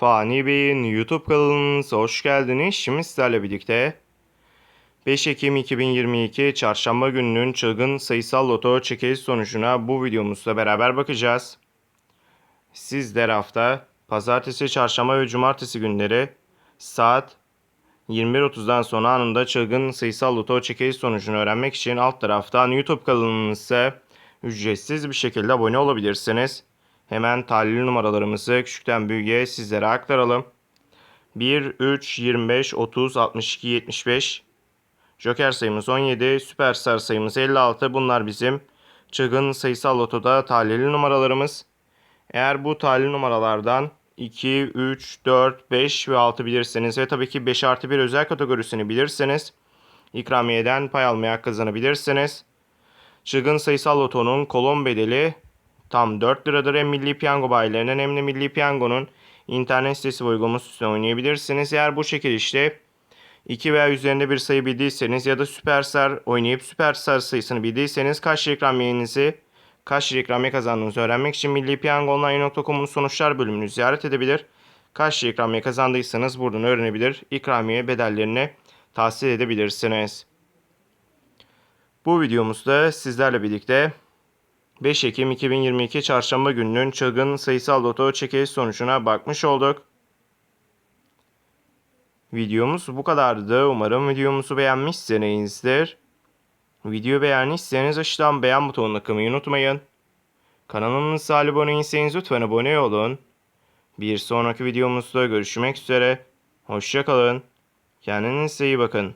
Fani Bey'in YouTube kanalınıza hoş geldiniz. Şimdi sizlerle birlikte 5 Ekim 2022 Çarşamba gününün çılgın sayısal loto çekiliş sonucuna bu videomuzda beraber bakacağız. Sizler hafta Pazartesi, Çarşamba ve Cumartesi günleri saat 21.30'dan sonra anında çılgın sayısal loto çekiliş sonucunu öğrenmek için alt taraftan YouTube kanalımıza ücretsiz bir şekilde abone olabilirsiniz. Hemen tahlil numaralarımızı küçükten büyüğe sizlere aktaralım. 1, 3, 25, 30, 62, 75. Joker sayımız 17, Süperstar sayımız 56. Bunlar bizim çılgın sayısal lotoda tahlil numaralarımız. Eğer bu tahlil numaralardan 2, 3, 4, 5 ve 6 bilirseniz ve tabii ki 5 artı 1 özel kategorisini bilirseniz ikramiyeden pay almaya kazanabilirsiniz. Çılgın sayısal lotonun kolon bedeli tam 4 liradır. Hem Milli Piyango bayilerinden hem de Milli Piyango'nun internet sitesi ve uygulaması üstüne oynayabilirsiniz. Eğer bu çekilişte 2 veya üzerinde bir sayı bildiyseniz ya da Süperstar oynayıp Süperstar sayısını bildiyseniz kaç lira ikramiyenizi kaç ikramiye kazandığınızı öğrenmek için millipiyangoonline.com'un sonuçlar bölümünü ziyaret edebilir. Kaç lira ikramiye kazandıysanız buradan öğrenebilir. İkramiye bedellerini tahsil edebilirsiniz. Bu videomuzda sizlerle birlikte 5 Ekim 2022 Çarşamba gününün çılgın sayısal loto çekiliş sonucuna bakmış olduk. Videomuz bu kadardı. Umarım videomuzu beğenmişsinizdir. Video beğendiyseniz aşağıdan beğen butonuna tıklamayı unutmayın. Kanalımıza abone değilseniz lütfen abone olun. Bir sonraki videomuzda görüşmek üzere. Hoşçakalın. Kendinize iyi bakın.